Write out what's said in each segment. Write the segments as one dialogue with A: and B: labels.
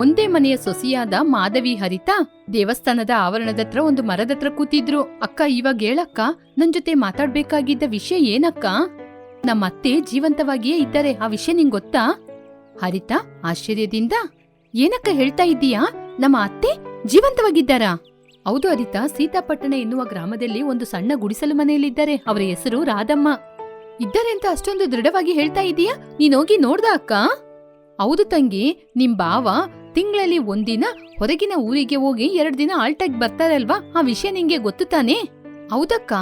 A: ಒಂದೇ ಮನೆಯ ಸೊಸಿಯಾದ ಮಾಧವಿ ಹರಿತಾ ದೇವಸ್ಥಾನದ ಆವರಣದತ್ರ ಒಂದು ಮರದತ್ರ ಕೂತಿದ್ರು. ಅಕ್ಕ, ಇವಾಗ ಹೇಳಕ್ಕ, ನನ್ ಜೊತೆ ಮಾತಾಡ್ಬೇಕಾಗಿದ್ದ ವಿಷಯ ಏನಕ್ಕ? ನಮ್ಮ ಅತ್ತೆ ಜೀವಂತವಾಗಿಯೇ ಇದ್ದಾರೆ, ಆ ವಿಷಯ ನಿಂಗ್ ಗೊತ್ತಾ? ಹರಿತಾ, ಆಶ್ಚರ್ಯದಿಂದ, ಏನಕ್ಕ ಹೇಳ್ತಾ ಇದ್ದೀಯಾ? ನಮ್ಮ ಅತ್ತೆ ಜೀವಂತವಾಗಿದ್ದಾರಾ? ಹೌದು ಹರಿತಾ, ಸೀತಾಪಟ್ಟಣ ಎನ್ನುವ ಗ್ರಾಮದಲ್ಲಿ ಒಂದು ಸಣ್ಣ ಗುಡಿಸಲು ಮನೆಯಲ್ಲಿದ್ದಾರೆ. ಅವರ ಹೆಸರು ರಾಧಮ್ಮ. ಇದ್ದಾರೆ ಅಂತ ಅಷ್ಟೊಂದು ದೃಢವಾಗಿ ಹೇಳ್ತಾ ಇದೀಯಾ ನೀನೋಗಿ ನೋಡ್ದ ಅಕ್ಕ? ಹೌದು ತಂಗಿ, ನಿಮ್ ಬಾವ ತಿಂಗಳಲ್ಲಿ ಒಂದಿನ ಹೊರಗಿನ ಊರಿಗೆ ಹೋಗಿ ಎರಡ್ ದಿನ ಆಲ್ಟಾಗಿ ಬರ್ತಾರಲ್ವಾ? ಆ ವಿಷಯ ನಿಂಗೆ ಗೊತ್ತು ತಾನೇ? ಹೌದಕ್ಕ.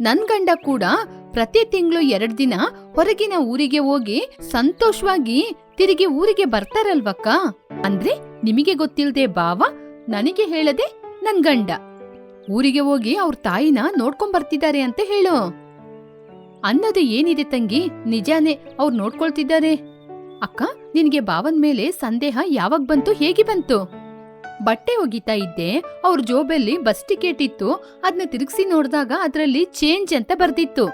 A: ನನ್ ಗಂಡ ಕೂಡ ಪ್ರತಿ ತಿಂಗಳು ಎರಡ್ ದಿನ ಹೊರಗಿನ ಊರಿಗೆ ಹೋಗಿ ಸಂತೋಷವಾಗಿ ತಿರುಗಿ ಊರಿಗೆ ಬರ್ತಾರಲ್ವಕ್ಕ? ಅಂದ್ರೆ ನಿಮಗೆ ಗೊತ್ತಿಲ್ದೆ ಬಾವ ನನಗೆ ಹೇಳದೆ ನನ್ ಗಂಡ. ಊರಿಗೆ ಹೋಗಿ ಅವ್ರ ತಾಯಿನ ನೋಡ್ಕೊಂಡ್ ಬರ್ತಿದ್ದಾರೆ ಅಂತ ಹೇಳು. ಅನ್ನೋದು ಏನಿದೆ ತಂಗಿ? ನಿಜಾನೇ ಅವ್ರು ನೋಡ್ಕೊಳ್ತಿದ್ದಾರೆ? ಅಕ್ಕ, ನಿನಗೆ ಬಾವನ್ ಮೇಲೆ ಸಂದೇಹ ಯಾವಾಗ ಬಂತು, ಹೇಗೆ ಬಂತು? ಬಟ್ಟೆ ಒಗಿತಾ ಇದ್ದೆ, ಅವ್ರ ಜೋಬಲ್ಲಿ ಬಸ್ ಟಿಕೆಟ್ ಇತ್ತು ಅದನ್ನ ತಿರುಗಿಸಿ ನೋಡಿದಾಗ ಅದರಲ್ಲಿ ಚೇಂಜ್ ಅಂತ ಬರ್ದಿತ್ತು.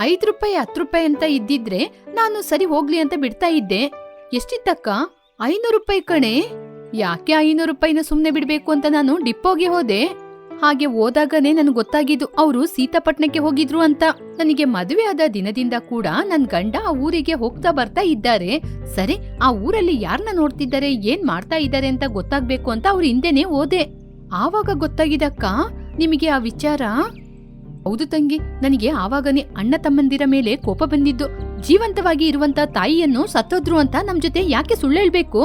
A: ಐದ್ ರೂಪಾಯಿ, ಹತ್ತು ರೂಪಾಯಿ ಅಂತ ಇದ್ದಿದ್ರೆ ನಾನು ಸರಿ ಹೋಗ್ಲಿ ಅಂತ ಬಿಡ್ತಾ ಇದ್ದೆ. ಎಷ್ಟಿತ್ತಕ್ಕ? ಐನೂರು ರೂಪಾಯಿ ಕಣೆ. ಯಾಕೆ ಐನೂರು ರೂಪಾಯಿನ ಸುಮ್ನೆ ಬಿಡ್ಬೇಕು ಅಂತ ನಾನು ಡಿಪ್ಪೋಗೆ ಹೋದೆ? ಹಾಗೆ ಓದಾಗನೇ ನನಗೆ ಗೊತ್ತಾಗಿದ್ದು ಅವರು ಸೀತಾಪಟ್ನಕ್ಕೆ ಹೋಗಿದ್ರು ಅಂತ. ನನಗೆ ಮದುವೆ ಆದ ದಿನದಿಂದ ಕೂಡ ನನ್ ಗಂಡ ಆ ಊರಿಗೆ ಹೋಗ್ತಾ ಬರ್ತಾ ಇದ್ದಾರೆ. ಸರಿ, ಆ ಊರಲ್ಲಿ ಯಾರನ್ನ ನೋಡ್ತಿದ್ದಾರೆ, ಏನ್ ಮಾಡ್ತಾ ಇದ್ದಾರೆ ಅಂತ ಗೊತ್ತಾಗ್ಬೇಕು ಅಂತ ಅವ್ರ ಹಿಂದೆನೆ ಓದೆ ಆವಾಗ ಗೊತ್ತಾಗಿದಕ್ಕ ನಿಮಗೆ ಆ ವಿಚಾರ? ಹೌದು ತಂಗಿ, ನನಗೆ ಆವಾಗನೇ ಅಣ್ಣ ತಮ್ಮಂದಿರ ಮೇಲೆ ಕೋಪ ಬಂದಿದ್ದು. ಜೀವಂತವಾಗಿ ಇರುವಂತ ತಾಯಿಯನ್ನು ಸತ್ತೋದ್ರು ಅಂತ ನಮ್ ಜೊತೆ ಯಾಕೆ ಸುಳ್ಳೇಳ್ಬೇಕು?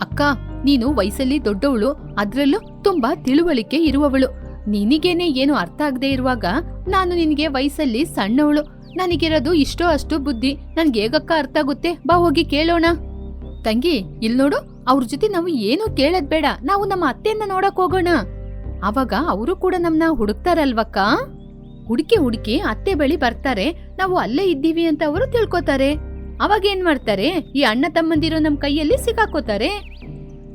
A: ಅಕ್ಕ ನೀನು ವಯಸ್ಸಲ್ಲಿ ದೊಡ್ಡವಳು, ಅದ್ರಲ್ಲೂ ತುಂಬಾ ತಿಳುವಳಿಕೆ ಇರುವವಳು. ನಿನಗೇನೆ ಏನು ಅರ್ಥ ಆಗದೆ ಇರುವಾಗ ನಾನು ನಿನಗೆ ವಯಸ್ಸಲ್ಲಿ ಸಣ್ಣವಳು. ನನಗಿರೋದು ಇಷ್ಟೋ ಅಷ್ಟು ಬುದ್ಧಿ. ನನ್ಗೆ ಹೇಗಕ್ಕ ಅರ್ಥ ಆಗುತ್ತೆ? ಬಾ ಹೋಗಿ ಕೇಳೋಣ. ತಂಗಿ, ಇಲ್ ನೋಡು, ಅವ್ರ ಜೊತೆ ನಾವು ಏನು ಕೇಳದ್ ಬೇಡ. ನಾವು ನಮ್ಮ ಅತ್ತೆಯನ್ನ ನೋಡಕ್ ಹೋಗೋಣ. ಅವಾಗ ಅವರು ಕೂಡ ನಮ್ನ ಹುಡುಕ್ತಾರಲ್ವಕ್ಕ? ಹುಡುಕಿ ಹುಡುಕಿ ಅತ್ತೆ ಬಳಿ ಬರ್ತಾರೆ. ನಾವು ಅಲ್ಲೇ ಇದ್ದೀವಿ ಅಂತ ಅವರು ತಿಳ್ಕೊತಾರೆ. ಅವಾಗ ಏನ್ ಮಾಡ್ತಾರೆ? ಈ ಅಣ್ಣ ತಮ್ಮಂದಿರೋ ನಮ್ ಕೈಯಲ್ಲಿ ಸಿಕ್ಕಾಕೋತಾರೆ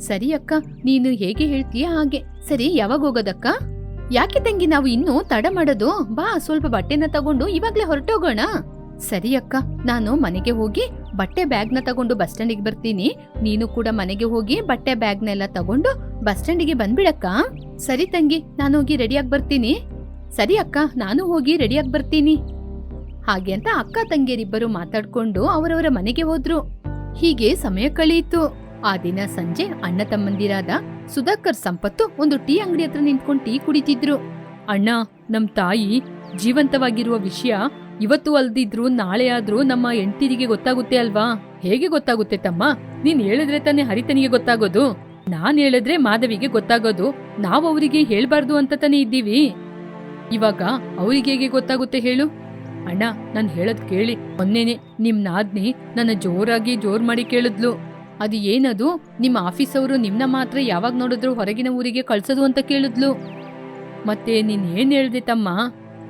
A: ಸರಿ ಅಕ್ಕ, ನೀನು ಹೇಗೆ ಹೇಳ್ತೀಯ ಹಾಗೆ. ಸರಿ, ಯಾವಾಗ ಹೋಗೋದಕ್ಕ? ಯಾಕೆ ತಂಗಿ, ನಾವು ಇನ್ನೂ ತಡ ಮಾಡೋದು? ಬಾ, ಸ್ವಲ್ಪ ಬಟ್ಟೆನ ತಗೊಂಡು ಇವಾಗ್ಲೇ ಹೊರಟೋಗೋಣ. ಸರಿ ಅಕ್ಕ, ನಾನು ಮನೆಗೆ ಹೋಗಿ ಬಟ್ಟೆ ಬ್ಯಾಗ್ನ ತಗೊಂಡು ಬಸ್ ಸ್ಟ್ಯಾಂಡಿಗೆ ಬರ್ತೀನಿ. ನೀನು ಕೂಡ ಮನೆಗೆ ಹೋಗಿ ಬಟ್ಟೆ ಬ್ಯಾಗ್ನೆಲ್ಲ ತಗೊಂಡು ಬಸ್ ಸ್ಟ್ಯಾಂಡಿಗೆ ಬಂದ್ಬಿಡಕ್ಕ. ಸರಿ ತಂಗಿ, ನಾನು ಹೋಗಿ ರೆಡಿಯಾಗಿ ಬರ್ತೀನಿ. ಸರಿ ಅಕ್ಕ, ನಾನು ಹೋಗಿ ರೆಡಿಯಾಗಿ ಬರ್ತೀನಿ. ಹಾಗೆ ಅಂತ ಅಕ್ಕ ತಂಗಿಯರಿಬ್ಬರು ಮಾತಾಡ್ಕೊಂಡು ಅವರವರ ಮನೆಗೆ ಹೋದ್ರು. ಹೀಗೆ ಸಮಯ ಕಳೆಯಿತು ಆ ದಿನ ಸಂಜೆ ಅಣ್ಣ ತಮ್ಮಂದಿರಾದ ಸುಧಾಕರ್ ಸಂಪತ್ತು ಒಂದು ಟೀ ಅಂಗಡಿ ಹತ್ರ ನಿಂತ್ಕೊಂಡು ಟೀ ಕುಡಿತಿದ್ರು. ಅಣ್ಣ, ನಮ್ ತಾಯಿ ಜೀವಂತವಾಗಿರುವ ವಿಷಯ ಇವತ್ತು ಅಲ್ದಿದ್ರು, ನಾಳೆ ಆದ್ರೂ ನಮ್ಮ ಹೆಂಡತಿರಿಗೆ ಗೊತ್ತಾಗುತ್ತೆ ಅಲ್ವಾ? ಹೇಗೆ ಗೊತ್ತಾಗುತ್ತೆ ತಮ್ಮ? ನೀನ್ ಹೇಳಿದ್ರೆ ತಾನೇ ಹರಿತನಿಗೆ ಗೊತ್ತಾಗೋದು. ನಾನ್ ಹೇಳಿದ್ರೆ ಮಾಧವಿಗೆ ಗೊತ್ತಾಗೋದು. ನಾವು ಅವರಿಗೆ ಹೇಳ್ಬಾರ್ದು ಅಂತ ತಾನೇ ಇದ್ದೀವಿ. ಇವಾಗ ಅವರಿಗೆ ಹೇಗೆ ಗೊತ್ತಾಗುತ್ತೆ ಹೇಳು? ಅಣ್ಣ, ನಾನ್ ಹೇಳದ್ ಕೇಳಿ. ಮೊನ್ನೆನೆ ನಿಮ್ ನಾದ್ನಿ ನನ್ನ ಜೋರಾಗಿ ಜೋರ್ ಮಾಡಿ ಕೇಳಿದ್ಲು. ಅದು ಏನದು? ನಿಮ್ಮ ಆಫೀಸ್ ಅವರು ನಿಮ್ನ ಮಾತ್ರ ಯಾವಾಗ ನೋಡಿದ್ರು ಹೊರಗಿನ ಊರಿಗೆ ಕಳ್ಸೋದು ಅಂತ ಕೇಳಿದ್ಲು. ಮತ್ತೆ ನೀನ್ ಏನ್ ಹೇಳ್ದೆ ತಮ್ಮ?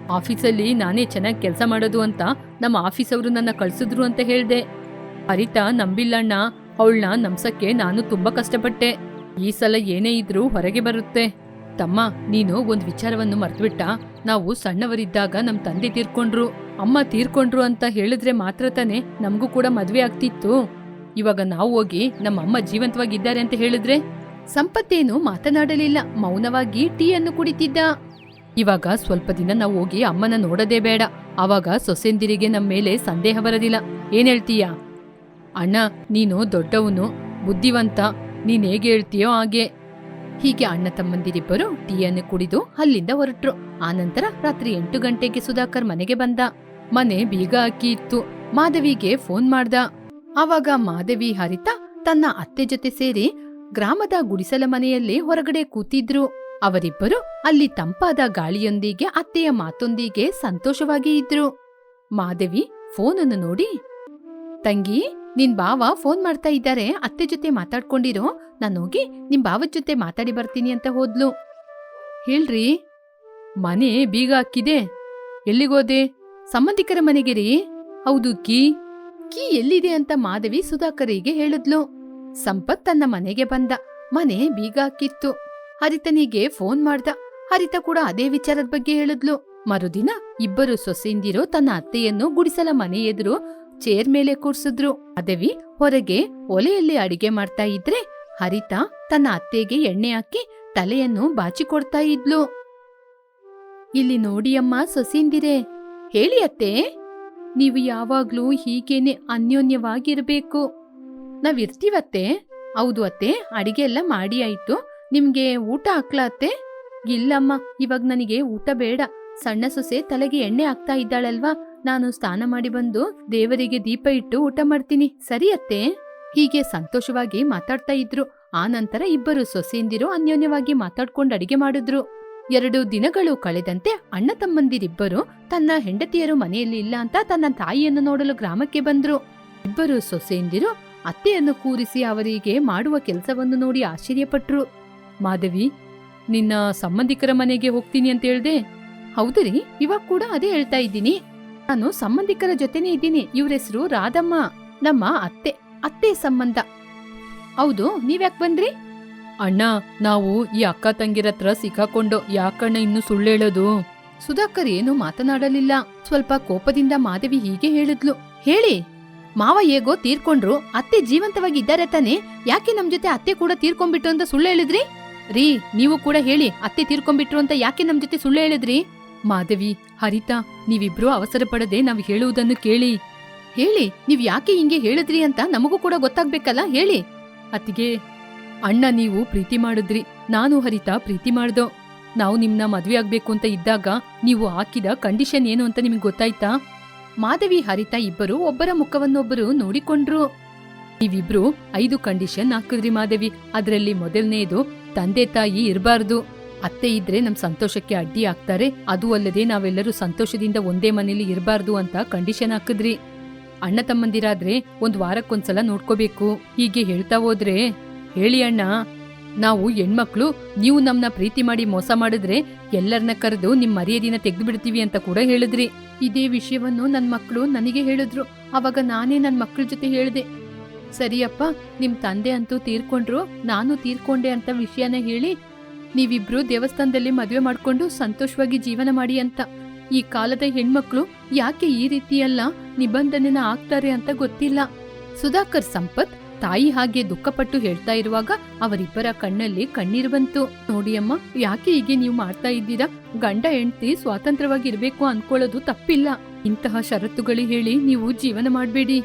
A: ಆಫೀಸಲ್ಲಿ ನಾನೇ ಚೆನ್ನಾಗಿ ಕೆಲಸ ಮಾಡೋದು ಅಂತ ನಮ್ಮ ಆಫೀಸ್ ಅವರು ನನ್ನ ಕಳ್ಸಿದ್ರು ಅಂತ ಹೇಳ್ದೆ. ಹರಿತಾ, ನಂಬಿಲ್ಲಣ್ಣ, ಅವಳನ್ನ ನಂಬ್ಸಕ್ಕೆ ನಾನು ತುಂಬಾ ಕಷ್ಟಪಟ್ಟೆ. ಈ ಸಲ ಏನೇ ಇದ್ರೂ ಹೊರಗೆ ಬರುತ್ತೆ. ತಮ್ಮ, ನೀನು ಒಂದು ವಿಚಾರವನ್ನು ಮರೆತುಬಿಟ್ಟ. ನಾವು ಸಣ್ಣವರಿದ್ದಾಗ ನಮ್ಮ ತಂದೆ ತೀರ್ಕೊಂಡ್ರು. ಅಮ್ಮ ತೀರ್ಕೊಂಡ್ರು ಅಂತ ಹೇಳಿದ್ರೆ ಮಾತ್ರ ತಾನೇ ನಮಗೂ ಕೂಡ ಮದುವೆ ಆಗ್ತಿತ್ತು. ಇವಾಗ ನಾವು ಹೋಗಿ ನಮ್ಮಮ್ಮ ಜೀವಂತವಾಗಿದ್ದಾರೆ ಅಂತ ಹೇಳಿದ್ರೆ? ಸಂಪತ್ತೇನು ಮಾತನಾಡಲಿಲ್ಲ. ಮೌನವಾಗಿ ಟೀಯನ್ನು ಕುಡಿತಿದ್ದ. ಇವಾಗ ಸ್ವಲ್ಪ ದಿನ ನಾವು ಹೋಗಿ ಅಮ್ಮನ ನೋಡೋದೇ ಬೇಡ. ಅವಾಗ ಸೊಸೆಂದಿರಿಗೆ ನಮ್ಮ ಮೇಲೆ ಸಂದೇಹ ಬರದಿಲ್ಲ. ಏನ್ ಹೇಳ್ತೀಯ? ಅಣ್ಣ, ನೀನು ದೊಡ್ಡವನು, ಬುದ್ಧಿವಂತ, ನೀನ್ ಹೇಗೆ ಹೇಳ್ತೀಯೋ ಹಾಗೆ. ಹೀಗೆ ಅಣ್ಣ ತಮ್ಮಂದಿರಿಬ್ಬರು ಟೀಯನ್ನು ಕುಡಿದು ಅಲ್ಲಿಂದ ಹೊರಟ್ರು. ಆನಂತರ ರಾತ್ರಿ ಎಂಟು ಗಂಟೆಗೆ ಸುಧಾಕರ್ ಮನೆಗೆ ಬಂದ. ಮನೆ ಬೀಗ ಹಾಕಿ ಇತ್ತು. ಮಾಧವಿಗೆ ಫೋನ್ ಮಾಡ್ದ. ಆವಾಗ ಮಾಧವಿ ಹರಿತ ತನ್ನ ಅತ್ತೆ ಜೊತೆ ಸೇರಿ ಗ್ರಾಮದ ಗುಡಿಸಲ ಮನೆಯಲ್ಲಿ ಹೊರಗಡೆ ಕೂತಿದ್ರು. ಅವರಿಬ್ಬರು ಅಲ್ಲಿ ತಂಪಾದ ಗಾಳಿಯೊಂದಿಗೆ ಅತ್ತೆಯ ಮಾತೊಂದಿಗೆ ಸಂತೋಷವಾಗಿ ಇದ್ರು. ಮಾಧವಿ ಫೋನನ್ನು ನೋಡಿ, ತಂಗಿ, ನಿನ್ ಬಾವ ಫೋನ್ ಮಾಡ್ತಾ ಇದ್ದಾರೆ. ಅತ್ತೆ ಜೊತೆ ಮಾತಾಡ್ಕೊಂಡಿರೋ. ನಾನು ಹೋಗಿ ನಿಮ್ ಬಾವದ್ ಜೊತೆ ಮಾತಾಡಿ ಬರ್ತೀನಿ ಅಂತ ಹೋದ್ಲು. ಹೇಳ್ರಿ, ಮನೆ ಬೀಗ ಹಾಕಿದೆ. ಎಲ್ಲಿಗೋದೆ ಸಂಬಂಧಿಕರ ಮನೆಗೆ ರೀ? ಹೌದು ಕೀ ಕೀ ಎಲ್ಲಿದೆ ಅಂತ ಮಾಧವಿ ಸುಧಾಕರಿಗೆ ಹೇಳಿದ್ಲು. ಸಂಪತ್ ತನ್ನ ಮನೆಗೆ ಬಂದ. ಮನೆ ಬೀಗ ಹಾಕಿತ್ತು. ಹರಿತನಿಗೆ ಫೋನ್ ಮಾಡ್ದ. ಹರಿತ ಕೂಡ ಅದೇ ವಿಚಾರದ ಬಗ್ಗೆ ಹೇಳಿದ್ಲು. ಮರುದಿನ ಇಬ್ಬರು ಸೊಸೆಯಿಂದಿರೋ ತನ್ನ ಅತ್ತೆಯನ್ನು ಗುಡಿಸಲ ಮನೆ ಎದುರು ಚೇರ್ ಮೇಲೆ ಕೂರ್ಸಿದ್ರು. ಮಾಧವಿ ಹೊರಗೆ ಒಲೆಯಲ್ಲಿ ಅಡಿಗೆ ಮಾಡ್ತಾ ಇದ್ರೆ ಹರಿತ ತನ್ನ ಅತ್ತೆಗೆ ಎಣ್ಣೆ ಹಾಕಿ ತಲೆಯನ್ನು ಬಾಚಿಕೊಡ್ತಾ ಇದ್ಲು. ಇಲ್ಲಿ ನೋಡಿ ಅಮ್ಮ ಸೊಸೆಂದಿರೆ ಹೇಳಿ ಅತ್ತೆ. ನೀವು ಯಾವಾಗ್ಲೂ ಹೀಗೇನೆ ಅನ್ಯೋನ್ಯವಾಗಿರಬೇಕು. ನಾವಿರ್ತೀವತ್ತೆ? ಹೌದು ಅತ್ತೆ, ಅಡಿಗೆ ಎಲ್ಲ ಮಾಡಿ ಆಯ್ತು. ನಿಮ್ಗೆ ಊಟ ಹಾಕ್ಲಾ ಅತ್ತೆ? ಇಲ್ಲಮ್ಮ, ಇವಾಗ ನನಗೆ ಊಟ ಬೇಡ. ಸಣ್ಣ ಸೊಸೆ ತಲೆಗೆ ಎಣ್ಣೆ ಹಾಕ್ತಾ ಇದ್ದಾಳಲ್ವಾ? ನಾನು ಸ್ನಾನ ಮಾಡಿ ಬಂದು ದೇವರಿಗೆ ದೀಪ ಇಟ್ಟು ಊಟ ಮಾಡ್ತೀನಿ. ಸರಿ ಅತ್ತೆ? ಹೀಗೆ ಸಂತೋಷವಾಗಿ ಮಾತಾಡ್ತಾ ಇದ್ರು. ಆ ನಂತರ ಇಬ್ಬರು ಸೊಸೆಯಿಂದಿರೋ ಅನ್ಯೋನ್ಯವಾಗಿ ಮಾತಾಡ್ಕೊಂಡು ಅಡಿಗೆ ಮಾಡಿದ್ರು. ಎರಡು ದಿನಗಳು ಕಳೆದಂತೆ ಅಣ್ಣ ತಮ್ಮಂದಿರಿಬ್ಬರು ತನ್ನ ಹೆಂಡತಿಯರು ಮನೆಯಲ್ಲಿ ಇಲ್ಲ ಅಂತ ತನ್ನ ತಾಯಿಯನ್ನು ನೋಡಲು ಗ್ರಾಮಕ್ಕೆ ಬಂದ್ರು. ಇಬ್ಬರು ಸೊಸೆಯಂದಿರು ಅತ್ತೆಯನ್ನು ಕೂರಿಸಿ ಅವರಿಗೆ ಮಾಡುವ ಕೆಲಸವನ್ನು ನೋಡಿ ಆಶ್ಚರ್ಯಪಟ್ರು. ಮಾಧವಿ, ನಿನ್ನ ಸಂಬಂಧಿಕರ ಮನೆಗೆ ಹೋಗ್ತೀನಿ ಅಂತ ಹೇಳ್ದೆ? ಹೌದ್ರಿ ಇವಾಗ ಕೂಡ ಅದೇ ಹೇಳ್ತಾ ಇದ್ದೀನಿ. ನಾನು ಸಂಬಂಧಿಕರ ಜೊತೆನೇ ಇದ್ದೀನಿ. ಇವ್ರ ಹೆಸರು ರಾಧಮ್ಮ, ನಮ್ಮ ಅತ್ತೆ ಅತ್ತೆ ಸಂಬಂಧ. ಹೌದು, ನೀವ್ಯಾಕ್ ಬಂದ್ರಿ? ಅಣ್ಣ, ನಾವು ಈ ಅಕ್ಕ ತಂಗಿರ ಹತ್ರ ಸಿಕ್ಕಾಕೊಂಡು ಯಾಕಣ್ಣ ಇನ್ನು ಸುಳ್ಳೇಳೋದು? ಸುಧಾಕರ್ ಏನು ಮಾತನಾಡಲಿಲ್ಲ. ಸ್ವಲ್ಪ ಕೋಪದಿಂದ ಮಾಧವಿ ಹೀಗೆ ಹೇಳಿದ್ಲು. ಹೇಳಿ, ಮಾವ ಹೇಗೋ ತೀರ್ಕೊಂಡ್ರು, ಅತ್ತೆ ಜೀವಂತವಾಗಿ ಇದ್ದಾರೆ ತಾನೆ. ಯಾಕೆ ನಮ್ ಜೊತೆ ಅತ್ತೆ ಕೂಡ ತೀರ್ಕೊಂಡ್ಬಿಟ್ರು ಅಂತ ಸುಳ್ಳು ಹೇಳಿದ್ರಿ? ರೀ, ನೀವು ಕೂಡ ಹೇಳಿ, ಅತ್ತೆ ತೀರ್ಕೊಂಡ್ಬಿಟ್ರು ಅಂತ ಯಾಕೆ ನಮ್ ಜೊತೆ ಸುಳ್ಳು ಹೇಳಿದ್ರಿ? ಮಾಧವಿ ಹರಿತಾ, ನೀವಿಬ್ರು ಅವಸರ ಪಡದೆ ನಾವು ಹೇಳುವುದನ್ನು ಕೇಳಿ. ಹೇಳಿ, ನೀವ್ ಯಾಕೆ ಹಿಂಗೆ ಹೇಳಿದ್ರಿ ಅಂತ ನಮಗೂ ಕೂಡ ಗೊತ್ತಾಗ್ಬೇಕಲ್ಲ, ಹೇಳಿ. ಅತ್ತಿಗೆ ಅಣ್ಣ, ನೀವು ಪ್ರೀತಿ ಮಾಡಿದ್ರಿ. ನಾನು ಹರಿತ ಪ್ರೀತಿ ಮಾಡ್ದೋ. ನಾವು ನಿಮ್ನ ಮದ್ವೆ ಆಗ್ಬೇಕು ಅಂತ ಇದ್ದಾಗ ನೀವು ಹಾಕಿದ ಕಂಡೀಷನ್ ಏನು ಅಂತ ನಿಮ್ಗೆ ಗೊತ್ತಾಯ್ತಾ? ಮಾಧವಿ, ಹರಿತಾ ಇಬ್ಬರು ಒಬ್ಬರ ಮುಖವನ್ನೊಬ್ಬರು ನೋಡಿಕೊಂಡ್ರು. ನೀವಿಬ್ರು ಐದು ಕಂಡೀಷನ್ ಹಾಕಿದ್ರಿ ಮಾಧವಿ. ಅದರಲ್ಲಿ ಮೊದಲನೇದು ತಂದೆ ತಾಯಿ ಇರಬಾರ್ದು. ಅತ್ತೆ ಇದ್ರೆ ನಮ್ ಸಂತೋಷಕ್ಕೆ ಅಡ್ಡಿ ಆಗ್ತಾರೆ. ಅದು ಅಲ್ಲದೆ ನಾವೆಲ್ಲರೂ ಸಂತೋಷದಿಂದ ಒಂದೇ ಮನೇಲಿ ಇರಬಾರ್ದು ಅಂತ ಕಂಡೀಷನ್ ಹಾಕಿದ್ರಿ. ಅಣ್ಣ ತಮ್ಮಂದಿರಾದ್ರೆ ಒಂದ್ ವಾರಕ್ಕೊಂದ್ಸಲ ನೋಡ್ಕೋಬೇಕು. ಹೀಗೆ ಹೇಳ್ತಾ ಹೋದ್ರೆ ಹೇಳಿ ಅಣ್ಣ. ನಾವು ಹೆಣ್ಮಕ್ಳು, ನೀವು ನಮ್ನ ಪ್ರೀತಿ ಮಾಡಿ ಮೋಸ ಮಾಡಿದ್ರೆ ಎಲ್ಲರನ್ನ ಕರೆದು ನಿಮ್ ಮರ್ಯಾದಿನ ತೆಗೆದು ಬಿಡ್ತೀವಿ ಅಂತ ಕೂಡ ಹೇಳಿದ್ರಿ. ಇದೇ ವಿಷಯವನ್ನು ನನ್ ಮಕ್ಕಳು ನನಗೆ ಹೇಳಿದ್ರು. ಅವಾಗ ನಾನೇ ನನ್ ಮಕ್ಕಳ ಜೊತೆ ಹೇಳಿದೆ. ಸರಿಯಪ್ಪ, ನಿಮ್ ತಂದೆ ಅಂತೂ ತೀರ್ಕೊಂಡ್ರು, ನಾನು ತೀರ್ಕೊಂಡೆ ಅಂತ ವಿಷಯನ ಹೇಳಿ ನೀವಿಬ್ರು ದೇವಸ್ಥಾನದಲ್ಲಿ ಮದುವೆ ಮಾಡ್ಕೊಂಡು ಸಂತೋಷವಾಗಿ ಜೀವನ ಮಾಡಿ ಅಂತ. ಈ ಕಾಲದ ಹೆಣ್ಮಕ್ಳು ಯಾಕೆ ಈ ರೀತಿಯೆಲ್ಲ ನಿಬಂಧನೆನ ಆಗ್ತಾರೆ ಅಂತ ಗೊತ್ತಿಲ್ಲ. ಸುಧಾಕರ್ ಸಂಪತ್ ತಾಯಿ ಹಾಗೆ ದುಃಖಪಟ್ಟು ಹೇಳ್ತಾ ಇರುವಾಗ ಅವರಿಬ್ಬರ ಕಣ್ಣಲ್ಲಿ ಕಣ್ಣೀರು ಬಂತು. ನೋಡಿ ಅಮ್ಮ, ಯಾಕೆ ಹೀಗೆ ನೀವು ಮಾಡ್ತಾ ಇದ್ದೀರಾ? ಗಂಡ, ಹೆಂಡತಿ ಸ್ವಾತಂತ್ರ್ಯವಾಗಿ ಇರಬೇಕು ಅನ್ಕೊಳ್ಳೋದು ತಪ್ಪಿಲ್ಲ. ಇಂತಹ ಷರತ್ತುಗಳು ಹೇಳಿ ನೀವು ಜೀವನ ಮಾಡಬೇಡಿ.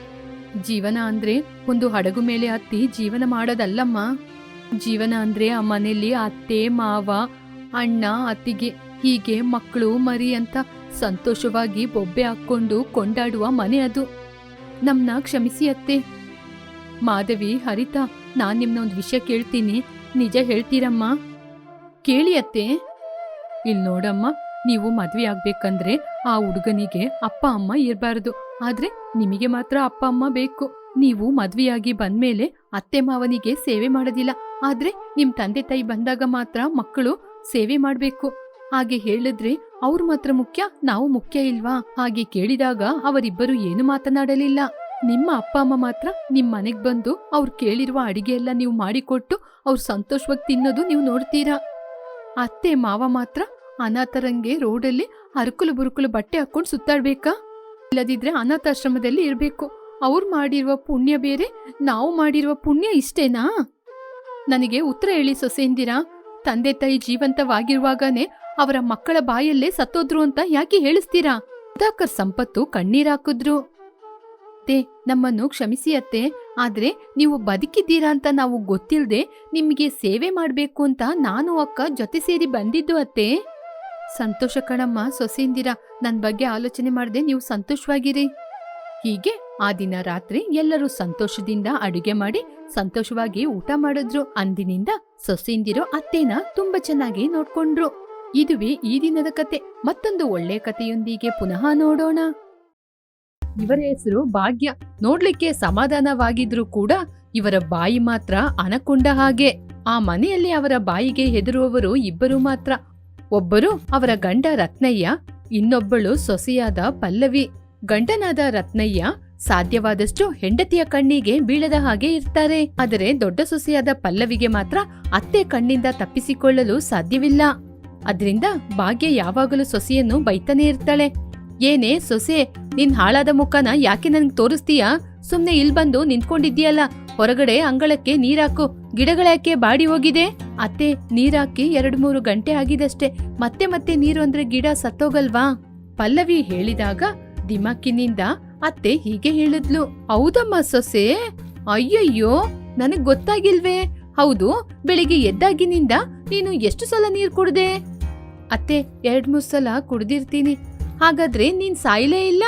A: ಜೀವನ ಅಂದ್ರೆ ಒಂದು ಹಡಗು ಮೇಲೆ ಹತ್ತಿ ಜೀವನ ಮಾಡೋದಲ್ಲಮ್ಮ. ಜೀವನ ಅಂದ್ರೆ ಆ ಮನೆಯಲ್ಲಿ ಅತ್ತೆ, ಮಾವ, ಅಣ್ಣ, ಅತ್ತಿಗೆ, ಹೀಗೆ ಮಕ್ಕಳು, ಮರಿ ಅಂತ ಸಂತೋಷವಾಗಿ ಬೊಬ್ಬೆ ಹಾಕೊಂಡು ಕೊಂಡಾಡುವ ಮನೆ ಅದು. ನಮ್ನ ಕ್ಷಮಿಸಿ ಅತ್ತೆ. ಮಾಧವಿ, ಹರಿತಾ, ನಾನ್ ನಿಮ್ನ ಒಂದು ವಿಷಯ ಕೇಳ್ತೀನಿ. ನಿಜ ಹೇಳ್ತೀರಮ್ಮ? ಕೇಳಿ ಅತ್ತೆ. ಇಲ್ ನೋಡಮ್ಮ, ನೀವು ಮದ್ವೆ ಆಗ್ಬೇಕಂದ್ರೆ ಆ ಹುಡುಗನಿಗೆ ಅಪ್ಪ, ಅಮ್ಮ ಇರಬಾರದು. ಆದ್ರೆ ನಿಮಗೆ ಮಾತ್ರ ಅಪ್ಪ, ಅಮ್ಮ ಬೇಕು. ನೀವು ಮದ್ವೆಯಾಗಿ ಬಂದ್ಮೇಲೆ ಅತ್ತೆ ಮಾವನಿಗೆ ಸೇವೆ ಮಾಡೋದಿಲ್ಲ. ಆದ್ರೆ ನಿಮ್ ತಂದೆ ತಾಯಿ ಬಂದಾಗ ಮಾತ್ರ ಮಕ್ಕಳು ಸೇವೆ ಮಾಡ್ಬೇಕು. ಹಾಗೆ ಹೇಳಿದ್ರೆ ಅವ್ರು ಮಾತ್ರ ಮುಖ್ಯ, ನಾವು ಮುಖ್ಯ ಇಲ್ವಾ? ಹಾಗೆ ಕೇಳಿದಾಗ ಅವರಿಬ್ಬರು ಏನು ಮಾತನಾಡಲಿಲ್ಲ. ನಿಮ್ಮ ಅಪ್ಪ ಅಮ್ಮ ಮಾತ್ರ ನಿಮ್ ಮನೆಗ್ ಬಂದು ಅವ್ರು ಕೇಳಿರುವ ಅಡಿಗೆ ಎಲ್ಲ ನೀವು ಮಾಡಿಕೊಟ್ಟು ಅವ್ರು ಸಂತೋಷವಾಗಿ ತಿನ್ನೋದು ನೀವು ನೋಡ್ತೀರಾ? ಅತ್ತೆ, ಮಾವ ಮಾತ್ರ ಅನಾಥರಂಗೆ ರೋಡಲ್ಲಿ ಅರಕುಲು ಬುರುಕುಲು ಬಟ್ಟೆ ಹಾಕೊಂಡು ಸುತ್ತಾಡ್ಬೇಕಾ? ಇಲ್ಲದಿದ್ರೆ ಅನಾಥಾಶ್ರಮದಲ್ಲಿ ಇರ್ಬೇಕು. ಅವ್ರು ಮಾಡಿರುವ ಪುಣ್ಯ ಬೇರೆ, ನಾವು ಮಾಡಿರುವ ಪುಣ್ಯ ಇಷ್ಟೇನಾ? ನನಗೆ ಉತ್ತರ ಹೇಳಿ ಸೊಸೆಂದಿರಾ ತಂದೆ ತಾಯಿ ಜೀವಂತವಾಗಿರುವಾಗನೇ ಅವರ ಮಕ್ಕಳ ಬಾಯಲ್ಲೇ ಸತ್ತೋದ್ರು ಅಂತ ಯಾಕೆ ಹೇಳಿಸ್ತೀರಾ? ಸಂಪತ್ತು ಕಣ್ಣೀರಾಕಿದ್ರು ಅತ್ತೆ, ನಮ್ಮನ್ನು ಕ್ಷಮಿಸಿ ಅತ್ತೆ. ಆದ್ರೆ ನೀವು ಬದುಕಿದ್ದೀರಾ ಅಂತ ನಾವು ಗೊತ್ತಿಲ್ಲದೆ ನಿಮಗೆ ಸೇವೆ ಮಾಡಬೇಕು ಅಂತ ನಾನು ಅಕ್ಕ ಜೊತೆ ಸೇರಿ ಬಂದಿದ್ದು ಅತ್ತೆ. ಸಂತೋಷ ಕಣಮ್ಮ, ಸೊಸೆಯಿಂದಿರ. ನನ್ ಬಗ್ಗೆ ಆಲೋಚನೆ ಮಾಡದೆ ನೀವು ಸಂತೋಷವಾಗಿರಿ. ಹೀಗೆ ಆ ದಿನ ರಾತ್ರಿ ಎಲ್ಲರೂ ಸಂತೋಷದಿಂದ ಅಡುಗೆ ಮಾಡಿ ಸಂತೋಷವಾಗಿ ಊಟ ಮಾಡಿದ್ರು. ಅಂದಿನಿಂದ ಸೊಸೆಯಿಂದಿರೋ ಅತ್ತೇನ ತುಂಬಾ ಚೆನ್ನಾಗಿ ನೋಡ್ಕೊಂಡ್ರು. ಇದುವೇ ಈ ದಿನದ ಕತೆ. ಮತ್ತೊಂದು ಒಳ್ಳೆ ಕಥೆಯೊಂದಿಗೆ ಪುನಃ ನೋಡೋಣ. ಇವರ ಹೆಸರು ಭಾಗ್ಯ. ನೋಡ್ಲಿಕ್ಕೆ ಸಮಾಧಾನವಾಗಿದ್ರು ಕೂಡ ಇವರ ಬಾಯಿ ಮಾತ್ರ ಅನಕೊಂಡ ಹಾಗೆ. ಆ ಮನೆಯಲ್ಲಿ ಅವರ ಬಾಯಿಗೆ ಹೆದರುವವರು ಇಬ್ಬರು ಮಾತ್ರ. ಒಬ್ಬರು ಅವರ ಗಂಡ ರತ್ನಯ್ಯ, ಇನ್ನೊಬ್ಬಳು ಸೊಸೆಯಾದ ಪಲ್ಲವಿ. ಗಂಡನಾದ ರತ್ನಯ್ಯ ಸಾಧ್ಯವಾದಷ್ಟು ಹೆಂಡತಿಯ ಕಣ್ಣಿಗೆ ಬೀಳದ ಹಾಗೆ ಇರ್ತಾರೆ. ಆದರೆ ದೊಡ್ಡ ಸೊಸೆಯಾದ ಪಲ್ಲವಿಗೆ ಮಾತ್ರ ಅತ್ತೆ ಕಣ್ಣಿಂದ ತಪ್ಪಿಸಿಕೊಳ್ಳಲು ಸಾಧ್ಯವಿಲ್ಲ. ಅದರಿಂದ ಭಾಗ್ಯ ಯಾವಾಗಲೂ ಸೊಸೆಯನ್ನು ಬೈತಾನೆ ಇರ್ತಾಳೆ. ಏನೇ ಸೊಸೆ, ನಿನ್ ಹಾಳಾದ ಮುಖನ ಯಾಕೆ ನನ್ಗೆ ತೋರಿಸ್ತೀಯಾ? ಸುಮ್ನೆ ಇಲ್ ಬಂದು ನಿಂತ್ಕೊಂಡಿದ್ಯಲ್ಲ ಹೊರಗಡೆ ಅಂಗಳಕ್ಕೆ ನೀರಾಕು ಗಿಡಗಳ್ಯಾಕೆ ಬಾಡಿ ಹೋಗಿದೆ? ಅತ್ತೆ, ನೀರಾಕಿ ಎರಡ್ ಮೂರು ಗಂಟೆ ಆಗಿದಷ್ಟೇ, ಮತ್ತೆ ಮತ್ತೆ ನೀರು ಅಂದ್ರೆ ಗಿಡ ಸತ್ತೋಗಲ್ವಾ? ಪಲ್ಲವಿ ಹೇಳಿದಾಗ ದಿಮಾಕಿನಿಂದ ಅತ್ತೆ ಹೀಗೆ ಹೇಳಿದ್ಲು. ಹೌದಮ್ಮ ಸೊಸೆ? ಅಯ್ಯಯ್ಯೋ, ನನಗ್ ಗೊತ್ತಾಗಿಲ್ವೇ? ಹೌದು, ಬೆಳಿಗ್ಗೆ ಎದ್ದಾಗಿನಿಂದ ನೀನು ಎಷ್ಟು ಸಲ ನೀರ್ ಕುಡ್ದೆ? ಅತ್ತೆ ಎರಡ್ ಮೂರ್ ಸಲ ಕುಡ್ದಿರ್ತೀನಿ. ಹಾಗಾದ್ರೆ ನೀನ್ ಸಾಯ್ಲೇ ಇಲ್ಲ?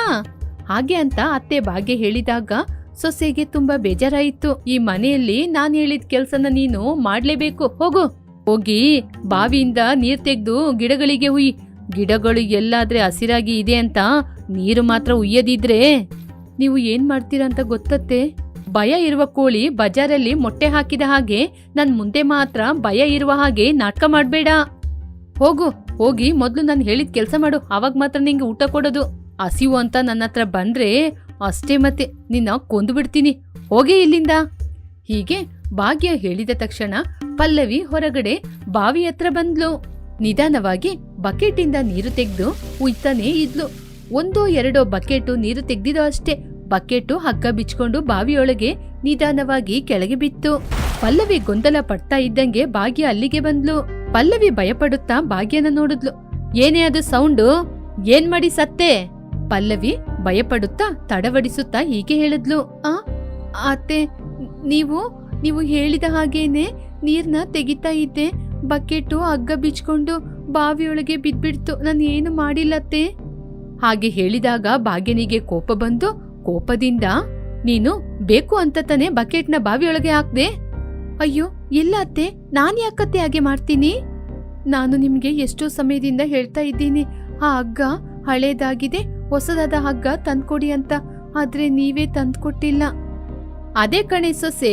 A: ಹಾಗೆ ಅಂತ ಅತ್ತೆ ಭಾಗ್ಯ ಹೇಳಿದಾಗ ಸೊಸೆಗೆ ತುಂಬಾ ಬೇಜಾರಾಯಿತು. ಈ ಮನೆಯಲ್ಲಿ ನಾನು ಹೇಳಿದ ಕೆಲ್ಸನ ನೀನು ಮಾಡ್ಲೇಬೇಕು. ಹೋಗು. ಹೋಗಿ ಬಾವಿಯಿಂದ ನೀರ್ ತೆಗೆದು ಗಿಡಗಳಿಗೆ ಹುಯ್. ಗಿಡಗಳು ಎಲ್ಲಾದ್ರೆ ಹಸಿರಾಗಿ ಇದೆ ಅಂತ ನೀರು ಮಾತ್ರ ಉಯ್ಯದಿದ್ರೆ ನೀವು ಏನ್ ಮಾಡ್ತೀರಾ ಅಂತ ಗೊತ್ತತ್ತೆ? ಭಯ ಇರುವ ಕೋಳಿ ಬಜಾರಲ್ಲಿ ಮೊಟ್ಟೆ ಹಾಕಿದ ಹಾಗೆ ನನ್ ಮುಂದೆ ಮಾತ್ರ ಭಯ ಇರುವ ಹಾಗೆ ನಾಟಕ ಮಾಡಬೇಡ. ಹೋಗು. ಹೋಗಿ ಮೊದಲು ನಾನು ಹೇಳಿದ ಕೆಲಸ ಮಾಡು ಅವಾಗ ಮಾತ್ರ ನಿಂಗೆ ಊಟ ಕೊಡೋದು. ಹಸಿವು ಅಂತ ನನ್ನ ಹತ್ರ ಬಂದ್ರೆ ಅಷ್ಟೇ ಮತ್ತೆ ನಿನ್ನ ಕೊಂದು ಬಿಡ್ತೀನಿ. ಹೋಗೇ ಇಲ್ಲಿಂದ. ಹೀಗೆ ಭಾಗ್ಯ ಹೇಳಿದ ತಕ್ಷಣ ಪಲ್ಲವಿ ಹೊರಗಡೆ ಬಾವಿ ಹತ್ರ ಬಂದ್ಲು. ನಿಧಾನವಾಗಿ ಬಕೆಟಿಂದ ನೀರು ತೆಗೆದು ಉಯ್ತಾನೇ ಇದ್ಲು. ಒಂದೋ ಎರಡೋ ಬಕೆಟು ನೀರು ತೆಗ್ದಿದೋ ಅಷ್ಟೇ. ಬಕೆಟು ಹಗ್ಗ ಬಿಚ್ಕೊಂಡು ಬಾವಿಯೊಳಗೆ ನಿಧಾನವಾಗಿ ಕೆಳಗೆ ಬಿತ್ತು. ಪಲ್ಲವಿ ಗೊಂದಲ ಪಡ್ತಾ ಇದ್ದಂಗೆ ಭಾಗ್ಯ ಅಲ್ಲಿಗೆ ಬಂದ್ಲು. ಪಲ್ಲವಿ ಭಯಪಡುತ್ತಾ ಭಾಗ್ಯನ ನೋಡಿದ್ಲು. ಏನೇ ಅದು ಸೌಂಡು? ಏನ್ ಮಾಡಿ ಸತ್ತೆ? ಪಲ್ಲವಿ ಭಯಪಡುತ್ತಾ ತಡವಡಿಸುತ್ತಾ ಹೀಗೆ ಹೇಳಿದ್ಲು. ಆ, ಅತ್ತೆ, ನೀವು ನೀವು ಹೇಳಿದ ಹಾಗೇನೆ ನೀರ್ನ ತೆಗಿತಾ ಇದ್ದೆ. ಬಕೆಟು, ಹಗ್ಗ ಬಿಚ್ಕೊಂಡು ಬಾವಿಯೊಳಗೆ ಬಿದ್ಬಿಡ್ತು. ನಾನು ಏನು ಮಾಡಿಲ್ಲತ್ತೆ ಹಾಗೆ ಹೇಳಿದಾಗ ಭಾಗ್ಯನಿಗೆ ಕೋಪ ಬಂದು, ಕೋಪದಿಂದ, ನೀನು ಬೇಕು ಅಂತ ತಾನೆ ಬಕೆಟ್ನ ಬಾವಿಯೊಳಗೆ ಹಾಕ್ದೆ? ಅಯ್ಯೋ ಇಲ್ಲ ಅತ್ತೆ, ನಾನು ಯಾಕತ್ತೆ ಹಾಗೆ ಮಾಡ್ತೀನಿ? ನಾನು ನಿಮಗೆ ಎಷ್ಟೋ ಸಮಯದಿಂದ ಹೇಳ್ತಾ ಇದ್ದೀನಿ. ಆ ಹಗ್ಗ ಹಳೇದಾಗಿದೆ, ಹೊಸದಾದ ಹಗ್ಗ ತಂದ್ಕೊಡಿ ಅಂತ. ಆದ್ರೆ ನೀವೇ ತಂದ್ಕೊಟ್ಟಿಲ್ಲ. ಅದೇ ಕಣೆ ಸೊಸೆ,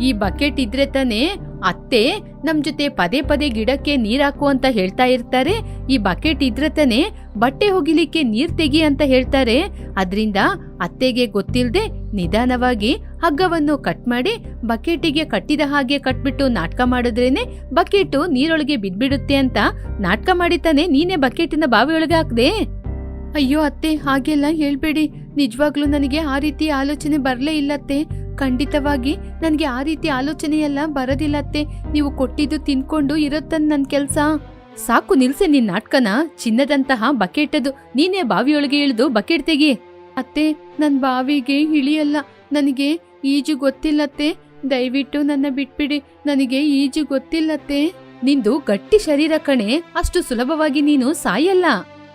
A: ಈ ಬಕೆಟ್ ಇದ್ರೆ ತಾನೇ ಅತ್ತೆ ನಮ್ ಜೊತೆ ಪದೇ ಪದೇ ಗಿಡಕ್ಕೆ ನೀರ್ ಹಾಕು ಅಂತ ಹೇಳ್ತಾ ಇರ್ತಾರೆ. ಈ ಬಕೆಟ್ ಇದ್ರೆ ತಾನೇ ಬಟ್ಟೆ ಹೋಗಿಲಿಕ್ಕೆ ನೀರ್ ತೆಗಿ ಅಂತ ಹೇಳ್ತಾರೆ. ಅದ್ರಿಂದ ಅತ್ತೆಗೆ ಗೊತ್ತಿಲ್ಲದೆ ನಿಧಾನವಾಗಿ ಹಗ್ಗವನ್ನು ಕಟ್ ಮಾಡಿ ಬಕೆಟಿಗೆ ಕಟ್ಟಿದ ಹಾಗೆ ಕಟ್ಬಿಟ್ಟು ನಾಟಕ ಮಾಡಿದ್ರೇನೆ ಬಕೆಟು ನೀರೊಳಗೆ ಬಿದ್ಬಿಡುತ್ತೆ ಅಂತ ನಾಟಕ ಮಾಡಿತಾನೆ ನೀನೇ ಬಕೆಟಿನ ಬಾವಿಯೊಳಗೆ ಹಾಕ್ದೆ? ಅಯ್ಯೋ ಅತ್ತೆ, ಹಾಗೆಲ್ಲ ಹೇಳ್ಬೇಡಿ. ನಿಜವಾಗ್ಲೂ ನನಗೆ ಆ ರೀತಿ ಆಲೋಚನೆ ಬರಲೇ ಇಲ್ಲತ್ತೆ ಖಂಡಿತವಾಗಿ ನನಗೆ ಆ ರೀತಿ ಆಲೋಚನೆ ಎಲ್ಲ ಬರೋದಿಲ್ಲತ್ತೆ ನೀವು ಕೊಟ್ಟಿದ್ದು ತಿನ್ಕೊಂಡು ಇರುತ್ತನ್ ನನ್ನ ಕೆಲ್ಸ. ಸಾಕು ನಿಲ್ಸೆ ನಿನ್ ನಾಟ್ಕನ. ಚಿನ್ನದಂತಹ ಬಕೆಟದು ನೀನೇ ಬಾವಿಯೊಳಗೆ ಇಳಿದು ಬಕೆಟ್ ತೆಗಿ. ಅತ್ತೆ ನನ್ನ ಬಾವಿಗೆ ಇಳಿಯಲ್ಲ. ನನಗೆ ಈಜು ಗೊತ್ತಿಲ್ಲತ್ತೆ. ದಯವಿಟ್ಟು ನನ್ನ ಬಿಟ್ಬಿಡಿ. ನನಗೆ ಈಜು ಗೊತ್ತಿಲ್ಲತ್ತೆ. ನಿಂದು ಗಟ್ಟಿ ಶರೀರ ಕಣೆ. ಅಷ್ಟು ಸುಲಭವಾಗಿ ನೀನು ಸಾಯಲ್ಲ.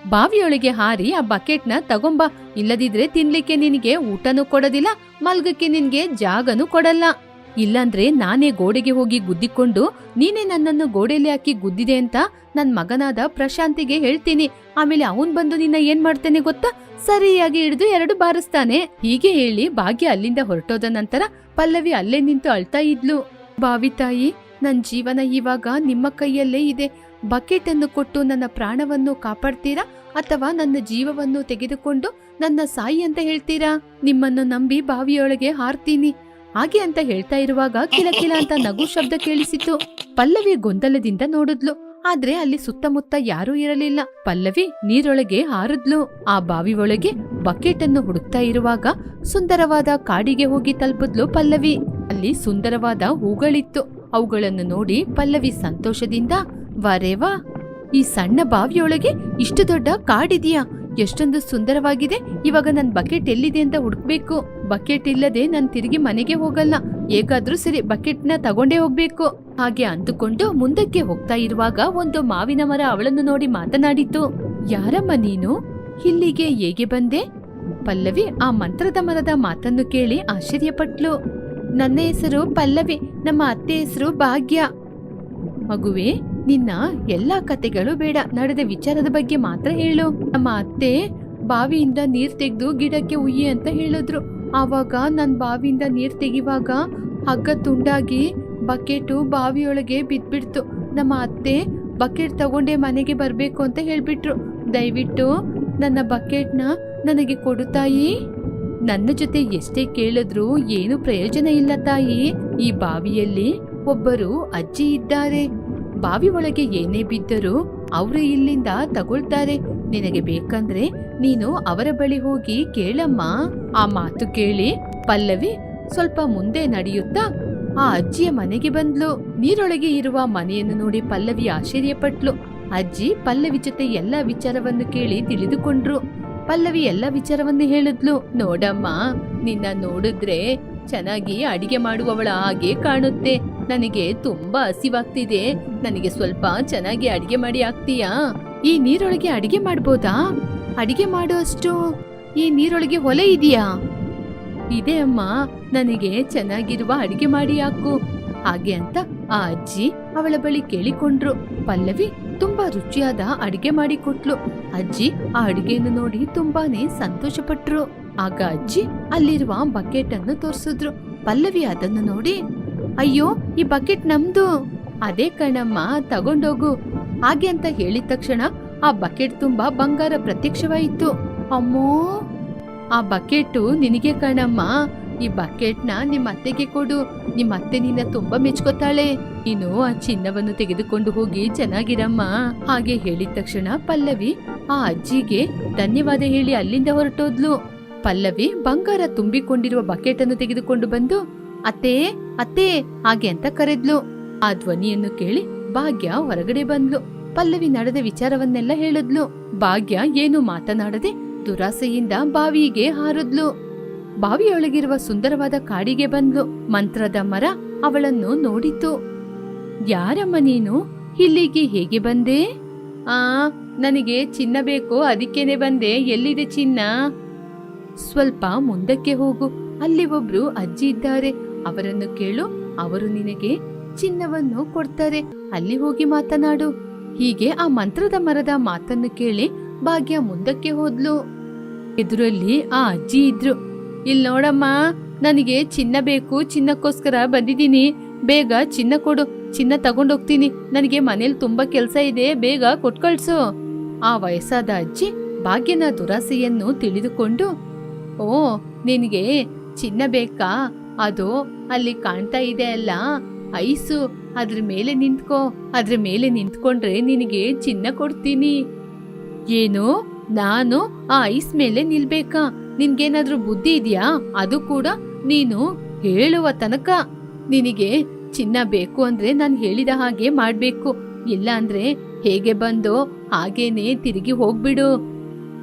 A: ಬಾವಿಯೊಳಗೆ ಹಾರಿ ಆ ಬಕೆಟ್ನ ತಗೊಂಬ. ಇಲ್ಲದಿದ್ರೆ ತಿನ್ಲಿಕ್ಕೆ ನಿನಗೆ ಊಟನೂ ಕೊಡೋದಿಲ್ಲ. ಮಲ್ಗಕ್ಕೆ ನಿನ್ಗೆ ಜಾಗನೂ ಕೊಡಲ್ಲ. ಇಲ್ಲಂದ್ರೆ ನಾನೇ ಗೋಡೆಗೆ ಹೋಗಿ ಗುದ್ದಿಕೊಂಡು ನೀನೇ ನನ್ನನ್ನು ಗೋಡೆಯಲ್ಲಿ ಹಾಕಿ ಗುದ್ದಿದೆ ಅಂತ ನನ್ ಮಗನಾದ ಪ್ರಶಾಂತಿಗೆ ಹೇಳ್ತೀನಿ. ಆಮೇಲೆ ಅವನ್ ಬಂದು ನಿನ್ನ ಏನ್ ಮಾಡ್ತೇನೆ ಗೊತ್ತಾ? ಸರಿಯಾಗಿ ಹಿಡಿದು ಎರಡು ಬಾರಿಸ್ತಾನೆ. ಹೀಗೆ ಹೇಳಿ ಭಾಗ್ಯ ಅಲ್ಲಿಂದ ಹೊರಟೋದ ನಂತರ ಪಲ್ಲವಿ ಅಲ್ಲೇ ನಿಂತು ಅಳ್ತಾ ಇದ್ಲು. ಬಾವಿ ತಾಯಿ, ನನ್ ಜೀವನ ಇವಾಗ ನಿಮ್ಮ ಕೈಯಲ್ಲೇ ಇದೆ. ಬಕೆಟ್ ಅನ್ನು ಕೊಟ್ಟು ನನ್ನ ಪ್ರಾಣವನ್ನು ಕಾಪಾಡ್ತೀರಾ? ಅಥವಾ ನನ್ನ ಜೀವವನ್ನು ತೆಗೆದುಕೊಂಡು ನನ್ನ ಸಾಯಿ ಅಂತ ಹೇಳ್ತೀರಾ? ನಿಮ್ಮನ್ನು ನಂಬಿ ಬಾವಿಯೊಳಗೆ ಹಾರ್ತೀನಿ. ಹಾಗೆ ಅಂತ ಹೇಳ್ತಾ ಇರುವಾಗ ಕಿಲಕಿಲ ಅಂತ ನಗು ಶಬ್ದ ಕೇಳಿಸಿತು ಪಲ್ಲವಿ ಗೊಂದಲದಿಂದ ನೋಡಿದ್ಲು. ಆದ್ರೆ ಅಲ್ಲಿ ಸುತ್ತಮುತ್ತ ಯಾರೂ ಇರಲಿಲ್ಲ. ಪಲ್ಲವಿ ನೀರೊಳಗೆ ಹಾರಿದ್ಲು. ಆ ಬಾವಿ ಒಳಗೆ ಬಕೆಟ್ ಅನ್ನು ಹುಡುಕ್ತಾ ಇರುವಾಗ ಸುಂದರವಾದ ಕಾಡಿಗೆ ಹೋಗಿ ತಲುಪಿದ್ಲು ಪಲ್ಲವಿ. ಅಲ್ಲಿ ಸುಂದರವಾದ ಹೂಗಳಿತ್ತು. ಅವುಗಳನ್ನು ನೋಡಿ ಪಲ್ಲವಿ ಸಂತೋಷದಿಂದ ವರೇವಾ ಈ ಸಣ್ಣ ಬಾವಿಯೊಳಗೆ ಇಷ್ಟು ದೊಡ್ಡ ಕಾಡಿದೆಯಾ? ಎಷ್ಟೊಂದು ಸುಂದರವಾಗಿದೆ. ಇವಾಗ ನನ್ ಬಕೆಟ್ ಎಲ್ಲಿದೆ ಅಂತ ಹುಡುಕ್ಬೇಕು. ಬಕೆಟ್ ಇಲ್ಲದೆ ನಾನು ತಿರುಗಿ ಮನೆಗೆ ಹೋಗಲ್ಲ. ಹೇಗಾದ್ರೂ ಸರಿ ಬಕೆಟ್ನ ತಗೊಂಡೇ ಹೋಗ್ಬೇಕು. ಹಾಗೆ ಅಂದುಕೊಂಡು ಮುಂದಕ್ಕೆ ಹೋಗ್ತಾ ಇರುವಾಗ ಒಂದು ಮಾವಿನ ಮರ ಅವಳನ್ನು ನೋಡಿ ಮಾತನಾಡಿತು. ಯಾರಮ್ಮ ನೀನು? ಇಲ್ಲಿಗೆ ಹೇಗೆ ಬಂದೆ? ಪಲ್ಲವಿ ಆ ಮಂತ್ರದ ಮರದ ಮಾತನ್ನು ಕೇಳಿ ಆಶ್ಚರ್ಯಪಟ್ಲು. ನನ್ನ ಹೆಸರು ಪಲ್ಲವಿ, ನಮ್ಮ ಅತ್ತೆ ಹೆಸರು ಭಾಗ್ಯ. ಮಗುವೆ, ನಿನ್ನ ಎಲ್ಲಾ ಕತೆಗಳು ಬೇಡ. ನಡೆದ ವಿಚಾರದ ಬಗ್ಗೆ ಮಾತ್ರ ಹೇಳು. ನಮ್ಮ ಅತ್ತೆ ಬಾವಿಯಿಂದ ನೀರ್ ತೆಗೆದು ಗಿಡಕ್ಕೆ ಉಯ್ಯಿ ಅಂತ ಹೇಳಿದ್ರು. ಆವಾಗ ನನ್ನ ಬಾವಿಯಿಂದ ನೀರು ತೆಗಿವಾಗ ಹಗ್ಗ ತುಂಡಾಗಿ ಬಕೆಟು ಬಾವಿಯೊಳಗೆ ಬಿದ್ದುಬಿಡ್ತು ನಮ್ಮ ಅತ್ತೆ ಬಕೆಟ್ ತಗೊಂಡೇ ಮನೆಗೆ ಬರಬೇಕು ಅಂತ ಹೇಳಿಬಿಟ್ರು. ದಯವಿಟ್ಟು ನನ್ನ ಬಕೆಟ್ನ ನನಗೆ ಕೊಡು ತಾಯಿ. ನನ್ನ ಜೊತೆ ಎಷ್ಟೇ ಕೇಳಿದ್ರು ಏನು ಪ್ರಯೋಜನ ಇಲ್ಲ ತಾಯಿ. ಈ ಬಾವಿಯಲ್ಲಿ ಒಬ್ಬರು ಅಜ್ಜಿ ಇದ್ದಾರೆ. ಬಾವಿ ಒಳಗೆ ಏನೇ ಬಿದ್ದರೂ ಅವರು ಇಲ್ಲಿಂದ ತಗೊಳ್ತಾರೆ. ನಿನಗೆ ಬೇಕಂದ್ರೆ ನೀನು ಅವರ ಬಳಿ ಹೋಗಿ ಕೇಳಮ್ಮ. ಆ ಮಾತು ಕೇಳಿ ಪಲ್ಲವಿ ಸ್ವಲ್ಪ ಮುಂದೆ ನಡೆಯುತ್ತಾ ಆ ಅಜ್ಜಿಯ ಮನೆಗೆ ಬಂದ್ಲು. ನೀರೊಳಗೆ ಇರುವ ಮನೆಯನ್ನು ನೋಡಿ ಪಲ್ಲವಿ ಆಶ್ಚರ್ಯಪಟ್ಲು. ಅಜ್ಜಿ ಪಲ್ಲವಿ ಜೊತೆ ಎಲ್ಲ ವಿಚಾರವನ್ನು ಕೇಳಿ ತಿಳಿದುಕೊಂಡ್ರು. ಪಲ್ಲವಿ ಎಲ್ಲ ವಿಚಾರವನ್ನು ಹೇಳಿದ್ಲು. ನೋಡಮ್ಮ, ನಿನ್ನ ನೋಡಿದ್ರೆ ಚೆನ್ನಾಗಿ ಅಡಿಗೆ ಮಾಡುವವಳ ಹಾಗೆ ಕಾಣುತ್ತೆ. ನನಗೆ ತುಂಬಾ ಹಸಿವಾಗ್ತಿದೆ. ನನಗೆ ಸ್ವಲ್ಪ ಚೆನ್ನಾಗಿ ಅಡಿಗೆ ಮಾಡಿ ಹಾಕ್ತೀಯಾ? ಈ ನೀರೊಳಗೆ ಅಡಿಗೆ ಮಾಡ್ಬೋದಾ? ಅಡಿಗೆ ಮಾಡುವಷ್ಟು ಈ ನೀರೊಳಗೆ ಒಲೆ ಇದೆಯಾ? ಇದೆ ಅಮ್ಮ. ನನಗೆ ಚೆನ್ನಾಗಿರುವ ಅಡಿಗೆ ಮಾಡಿ ಹಾಕು. ಹಾಗೆ ಅಂತ ಆ ಅಜ್ಜಿ ಅವಳ ಬಳಿ ಕೇಳಿಕೊಂಡ್ರು. ಪಲ್ಲವಿ ತುಂಬಾ ರುಚಿಯಾದ ಅಡಿಗೆ ಮಾಡಿ ಕೊಟ್ಲು. ಅಜ್ಜಿ ಆ ಅಡಿಗೆಯನ್ನು ನೋಡಿ ತುಂಬಾನೇ ಸಂತೋಷಪಟ್ರು. ಆಗ ಅಜ್ಜಿ ಅಲ್ಲಿರುವ ಬಕೆಟ್ ಅನ್ನು ತೋರಿಸಿದ್ರು. ಪಲ್ಲವಿ ಅದನ್ನು ನೋಡಿ, ಅಯ್ಯೋ, ಈ ಬಕೆಟ್ ನಮ್ದು. ಅದೇ ಕಣಮ್ಮ, ತಗೊಂಡೋಗು. ಹಾಗೆ ಅಂತ ಹೇಳಿದ ತಕ್ಷಣ ಆ ಬಕೆಟ್ ತುಂಬಾ ಬಂಗಾರ ಪ್ರತ್ಯಕ್ಷವಾಯಿತು. ಅಮ್ಮೋ! ಆ ಬಕೆಟು ನಿನಗೆ ಕಣಮ್ಮ. ಈ ಬಕೆಟ್ನ ನಿಮ್ಮ ಅತ್ತೆಗೆ ಕೊಡು. ನಿಮ್ಮ ಅತ್ತೆ ನಿನ್ನ ತುಂಬಾ ಮೆಚ್ಕೋತಾಳೆ. ಇನ್ನು ಆ ಚಿನ್ನವನ್ನು ತೆಗೆದುಕೊಂಡು ಹೋಗಿ ಚೆನ್ನಾಗಿರಮ್ಮ. ಹಾಗೆ ಹೇಳಿದ ತಕ್ಷಣ ಪಲ್ಲವಿ ಆ ಅಜ್ಜಿಗೆ ಧನ್ಯವಾದ ಹೇಳಿ ಅಲ್ಲಿಂದ ಹೊರಟೋದ್ಲು. ಪಲ್ಲವಿ ಬಂಗಾರ ತುಂಬಿಕೊಂಡಿರುವ ಬಕೆಟ್ ಅನ್ನು ತೆಗೆದುಕೊಂಡು ಬಂದು, ಅತ್ತೆ ಅತ್ತೆ, ಹಾಗೆ ಅಂತ ಕರೆದ್ಲು. ಆ ಧ್ವನಿಯನ್ನು ಕೇಳಿ ಭಾಗ್ಯ ಹೊರಗಡೆ ಬಂದ್ಲು. ಪಲ್ಲವಿ ನಡೆದ ವಿಚಾರವನ್ನೆಲ್ಲ ಹೇಳಿದ್ಲು. ಭಾಗ್ಯ ಏನು ಮಾತನಾಡದೆ ದುರಾಸೆಯಿಂದ ಬಾವಿಗೆ ಹಾರದ್ಲು. ಬಾವಿಯೊಳಗಿರುವ ಸುಂದರವಾದ ಕಾಡಿಗೆ ಬಂದ್ಲು. ಮಂತ್ರದ ಮರ ಅವಳನ್ನು ನೋಡಿತು. ಯಾರಮ್ಮ ನೀನು? ಇಲ್ಲಿಗೆ ಹೇಗೆ ಬಂದೆ? ಆ, ನನಗೆ ಚಿನ್ನ ಬೇಕು ಅದಕ್ಕೇನೆ ಬಂದೆ. ಎಲ್ಲಿದೆ ಚಿನ್ನ? ಸ್ವಲ್ಪ ಮುಂದಕ್ಕೆ ಹೋಗು. ಅಲ್ಲಿ ಒಬ್ರು ಅಜ್ಜಿ ಇದ್ದಾರೆ. ಅವರನ್ನು ಕೇಳು. ಅವರು ನಿನಗೆ ಚಿನ್ನವನ್ನು ಕೊಡ್ತಾರೆ. ಅಲ್ಲಿ ಹೋಗಿ ಮಾತನಾಡು. ಹೀಗೆ ಆ ಮಂತ್ರದ ಮರದ ಮಾತನ್ನು ಕೇಳಿ ಭಾಗ್ಯ ಮುಂದಕ್ಕೆ ಹೋದ್ಲು. ಎದುರಲ್ಲಿ ಆ ಅಜ್ಜಿ ಇದ್ರು. ಇಲ್ ನೋಡಮ್ಮ, ನನಗೆ ಚಿನ್ನ ಬೇಕು, ಚಿನ್ನಕ್ಕೋಸ್ಕರ ಬಂದಿದ್ದೀನಿ. ಬೇಗ ಚಿನ್ನ ಕೊಡು. ಚಿನ್ನ ತಗೊಂಡೋಗ್ತೀನಿ. ನನಗೆ ಮನೇಲಿ ತುಂಬಾ ಕೆಲಸ ಇದೆ. ಬೇಗ ಕೊಟ್ಕಳ್ಸು. ಆ ವಯಸ್ಸಾದ ಅಜ್ಜಿ ಭಾಗ್ಯನ ದುರಾಸೆಯನ್ನು ತಿಳಿದುಕೊಂಡು, ಓ, ನಿನಗೆ ಚಿನ್ನ ಬೇಕಾ? ಅದು ಅಲ್ಲಿ ಕಾಣ್ತಾ ಇದೆ ಅಲ್ಲ. ಐಸು, ಅದ್ರ ಮೇಲೆ ನಿಂತ್ಕೋ. ಅದ್ರ ಮೇಲೆ ನಿಂತ್ಕೊಂಡ್ರೆ ನಿನಗೆ ಚಿನ್ನ ಕೊಡ್ತೀನಿ. ಏನು? ನಾನು ಆ ಐಸ್ ಮೇಲೆ ನಿಲ್ಬೇಕಾ? ನಿನ್ಗೇನಾದ್ರೂ ಬುದ್ಧಿ ಇದೆಯಾ? ಅದು ಕೂಡ ನೀನು ಹೇಳುವ ತನಕ. ನಿನಗೆ ಚಿನ್ನ ಬೇಕು ಅಂದ್ರೆ ನಾನು ಹೇಳಿದ ಹಾಗೆ ಮಾಡ್ಬೇಕು. ಇಲ್ಲ ಅಂದ್ರೆ ಹೇಗೆ ಬಂದೋ ಹಾಗೇನೆ ತಿರುಗಿ ಹೋಗ್ಬಿಡು.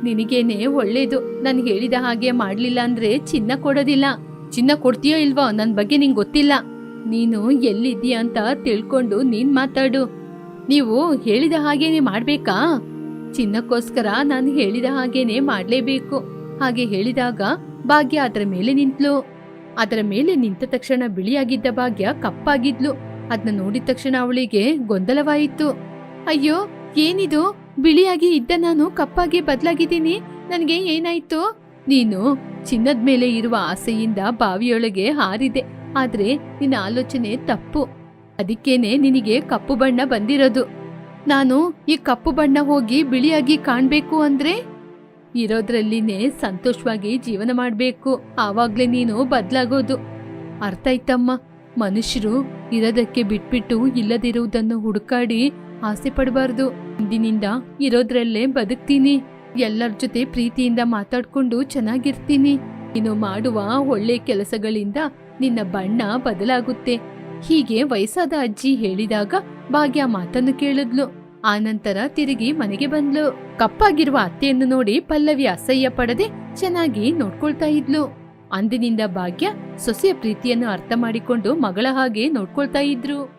A: ನಿನಗೇನೆ ಒಳ್ಳೇದು, ನಾನು ಹೇಳಿದ ಹಾಗೆ ಮಾಡ್ಲಿಲ್ಲ ಅಂದ್ರೆ ಚಿನ್ನ ಕೊಡೋದಿಲ್ಲ. ಚಿನ್ನ ಕೊಡ್ತೀಯೋ ಇಲ್ವೋ ನನ್ನ ಬಗ್ಗೆ ನಿಂಗೆ ಗೊತ್ತಿಲ್ಲ. ನೀನು ಎಲ್ಲಿದ್ದೀಯ ಅಂತ ತಿಳ್ಕೊಂಡು ನೀನ್ ಮಾತಾಡು. ನೀವು ಹೇಳಿದ ಹಾಗೇನೆ ಮಾಡ್ಬೇಕಾ? ಚಿನ್ನಕ್ಕೋಸ್ಕರ ನಾನು ಹೇಳಿದ ಹಾಗೇನೆ ಮಾಡ್ಲೇಬೇಕು. ಹಾಗೆ ಹೇಳಿದಾಗ ಭಾಗ್ಯ ಅದರ ಮೇಲೆ ನಿಂತ್ಲು. ಅದರ ಮೇಲೆ ನಿಂತ ತಕ್ಷಣ ಬಿಳಿಯಾಗಿದ್ದ ಭಾಗ್ಯ ಕಪ್ಪಾಗಿದ್ಲು. ಅದನ್ನ ನೋಡಿದ ತಕ್ಷಣ ಅವಳಿಗೆ ಗೊಂದಲವಾಯಿತು. ಅಯ್ಯೋ, ಏನಿದು? ಬಿಳಿಯಾಗಿ ಇದ್ದ ನಾನು ಕಪ್ಪಾಗಿ ಬದಲಾಗಿದ್ದೀನಿ. ನನಗೆ ಏನಾಯ್ತು? ನೀನು ಚಿನ್ನದ ಮೇಲೆ ಇರುವ ಆಸೆಯಿಂದ ಬಾವಿಯೊಳಗೆ ಹಾರಿದೆ. ಆದ್ರೆ ನಿನ್ನ ಆಲೋಚನೆ ತಪ್ಪು. ಅದಕ್ಕೇನೆ ನಿನಗೆ ಕಪ್ಪು ಬಣ್ಣ ಬಂದಿರೋದು. ನಾನು ಈ ಕಪ್ಪು ಬಣ್ಣ ಹೋಗಿ ಬಿಳಿಯಾಗಿ ಕಾಣ್ಬೇಕು ಅಂದ್ರೆ? ಇರೋದ್ರಲ್ಲಿನೇ ಸಂತೋಷವಾಗಿ ಜೀವನ ಮಾಡ್ಬೇಕು. ಆವಾಗ್ಲೇ ನೀನು ಬದ್ಲಾಗೋದು. ಅರ್ಥ ಆಯ್ತಮ್ಮ. ಮನುಷ್ಯರು ಇರೋದಕ್ಕೆ ಬಿಟ್ಬಿಟ್ಟು ಇಲ್ಲದಿರುವುದನ್ನು ಹುಡುಕಾಡಿ ಆಸೆ ಪಡಬಾರ್ದು. ಇಂದಿನಿಂದ ಇರೋದ್ರಲ್ಲೇ ಬದುಕ್ತೀನಿ. ಎಲ್ಲರ ಜೊತೆ ಪ್ರೀತಿಯಿಂದ ಮಾತಾಡ್ಕೊಂಡು ಚೆನ್ನಾಗಿರ್ತೀನಿ. ನೀನು ಮಾಡುವ ಒಳ್ಳೆ ಕೆಲಸಗಳಿಂದ ನಿನ್ನ ಬಣ್ಣ ಬದಲಾಗುತ್ತೆ. ಹೀಗೆ ವಯಸ್ಸಾದ ಅಜ್ಜಿ ಹೇಳಿದಾಗ ಭಾಗ್ಯ ಮಾತನ್ನು ಕೇಳಿದ್ಲು. ಆನಂತರ ತಿರುಗಿ ಮನೆಗೆ ಬಂದ್ಲು. ಕಪ್ಪಾಗಿರುವ ಅತ್ತೆಯನ್ನು ನೋಡಿ ಪಲ್ಲವಿ ಅಸಹ್ಯ ಪಡದೆ ಚೆನ್ನಾಗಿ ನೋಡ್ಕೊಳ್ತಾ ಇದ್ಲು. ಅಂದಿನಿಂದ ಭಾಗ್ಯ ಸೊಸೆಯ ಪ್ರೀತಿಯನ್ನು ಅರ್ಥ ಮಾಡಿಕೊಂಡು ಮಗಳ ಹಾಗೆ ನೋಡ್ಕೊಳ್ತಾ ಇದ್ರು.